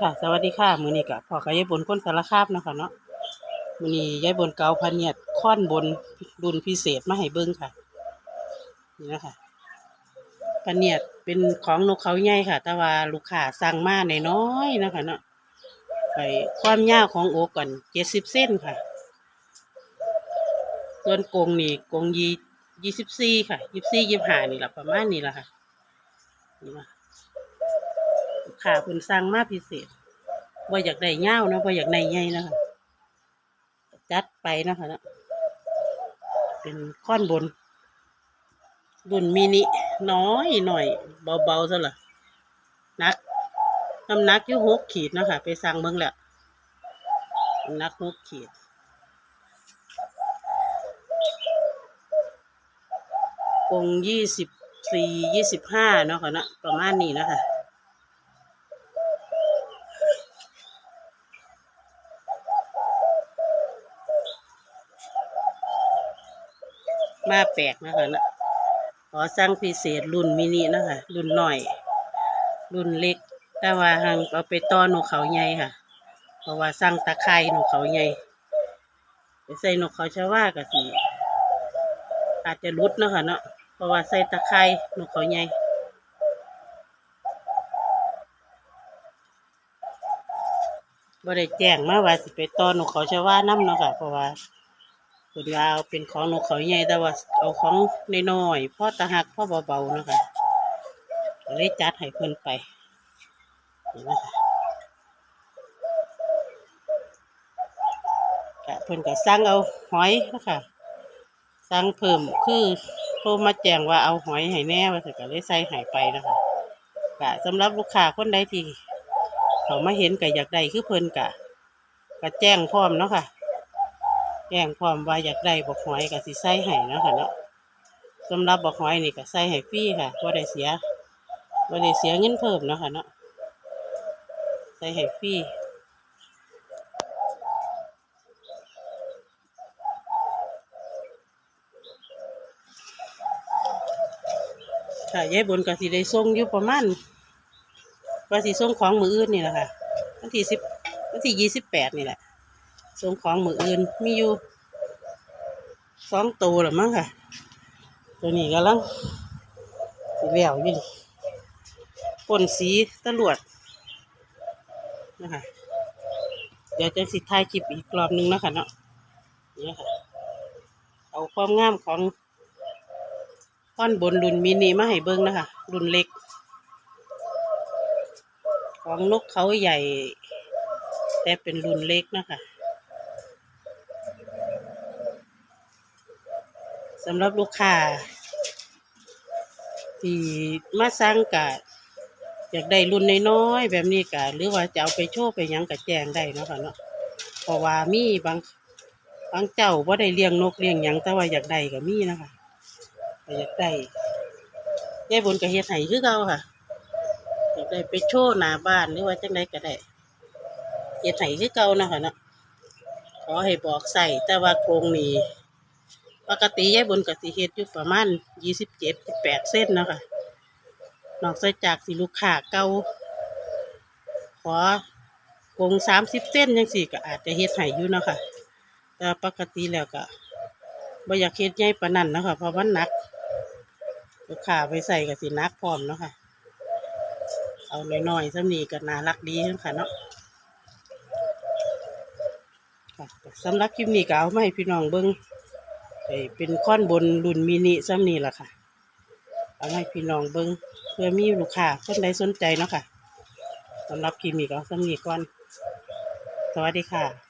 ค่ะสวัสดีค่ะมือนี้กะพ่อกับยายบนคนสารคามเนาะคะเนาะมือนี้ยายบนเกาพันเนียดค่อนบนดุลพิเศษมาให้เบิ้งค่ะ นี่นะคะพันเนียดเป็นของนกเขาใหญ่ค่ะ แต่ว่าลูกค้าสั่งมาในน้อยนะคะเนาะไปความยาวของโอกก่อนเจ็ดสิบเส้นค่ะ ส่วนกรงนี่กรงยียี่สิบสี่ค่ะยี่สิบสี่ยี่ห้านี่แหละประมาณนี้แหละค่ะนี่นะ ลูกค้าเพิ่นสั่งมาพิเศษว่าอยากได้เง่าวนะว่าอยากได้ใหญ่นะคะจัดไปนะคะเนาะเป็นค้อนบนรุ่นมินิน้อยหน่อย เบาๆซะละนักน้ำหนักอยู่หกขีดเนาะคะไปสั่งเบิ่งแล้วนักหกขีดกงยี่สิบสี่ยี่สิบห้าเนาะค่ะเนาะประมาณนี้นะคะ มาแปลกนะคะนะขอสั่งพิเศษรุ่นมินินะคะ รุ่นหน่อย รุ่นเล็ก แต่ว่าหังเอาไปต้อนนกเขาใหญ่ค่ะ เพราะว่าสั่งตะไคร่นกเขาใหญ่ไปใส่นกเขาชาวากับสีอาจจะรุดนะคะเนาะ เพราะว่าใส่ตะไคร่นกเขาใหญ่บ่ได้แจ้งมาว่าสิไปต้อนนกเขาชาวานํเนาะค่ะ เพราะว่า นว่าเอาเป็นของนกเขาใหญ่แต่ว่าเอาของน้อยๆพ่อตะหักพ่อเบาๆนะคะก็เลยจัดให้เพิ่นไปนี่นะคะก็เพิ่นก็สั่งเอาหอยนะคะสั่งเพิ่มคือโทรมาแจ้งว่าเอาหอยให้แน่ว่าสิก็เลยใส่ให้ไปนะคะก็สำหรับลูกค้าคนใดที่เขามาเห็นก็อยากได้คือเพิ่นก็ก็แจ้งพร้อมเนาะค่ะ แจ้งความว่าอยากได้บอกหอยกับสิใส่ให้เนาะค่ะเนาะสำหรับบอกหอยนี่ก็ใส่ให้ฟรีค่ะว่าได้เสียว่าได้เสียเงินเพิ่มเนาะค่ะเนาะใส่ให้ฟรีค่ะยายบนก็สิได้ส่งอยู่ประมาณว่าสิส่งของมืออื่นนี่แหละค่ะวันที่สิบวันที่ยี่สิบแปดนี่แหละ ส่งของมืออื่นมีอยู่สองตัวหรือมั้งค่ะ ตัวนี้กำลังสีเหลวอยู่นี่พ่นสีตำรวจนะคะเดี๋ยวจะสิท้ายคลิปอีกรอบหนึงนะคะเนาะนี่ค่ะ เอาความงามของก้อนบนรุ่นมินิมาให้เบิ้งนะคะ รุ่นเล็ก ของนกเขาใหญ่ แต่เป็นรุ่นเล็กนะคะ สำหรับลูกค้าที่มาสั่งกะอยากได้รุ่นน้อยๆแบบนี้กะหรือว่าจะเอาไปโชว์ไปยังกะแจงได้เนาะค่ะเนาะเพราะว่ามีบางบางเจ้าว่าได้เลี้ยงนกเลี้ยงหยังแต่ว่าอยากได้ก็มีนะคะอยากได้ยายบนก็เฮ็ดให้คือเก่าค่ะอยากได้ไปโชว์หน้าบ้านหรือว่าจังไดก็ได้เฮ็ดให้คือเก่านะคะเนาะขอให้บอกใส่แต่ว่ากรงนี้ ปกติยายบนกับสีเฮ็ดอยู่ประมาณยี่สิบเจ็ดสิบแปดเส้นเนาะคะนอกจากสิลูกค้าเก่าขอกงสามสิบเส้นยังสี่ก็อาจจะเฮ็ดให้อยู่เนาะคะแต่ปกติแล้วก็บ่อยากเฮ็ดใหญ่ปานนั้นเนาะคะเพราะมันหนักลูกค้าไปใส่กับสินักพร้อมเนาะค่ะเอาน้อยๆซ้ำนี้ก็น่ารักดีเนาะค่ะเนาะสำหรับคลิปนี้ก็เอามาให้พี่น้องเบิ่ง ไอเป็นค้อนบนรุ่นมินิซ้ำนี่แหละค่ะ เอาให้พี่น้องเบิ้งเพื่อมีลูกค้าคนใดสนใจเนาะค่ะสำหรับคลิปนี้ก็ซ้ำนี่ก่อน สวัสดีค่ะ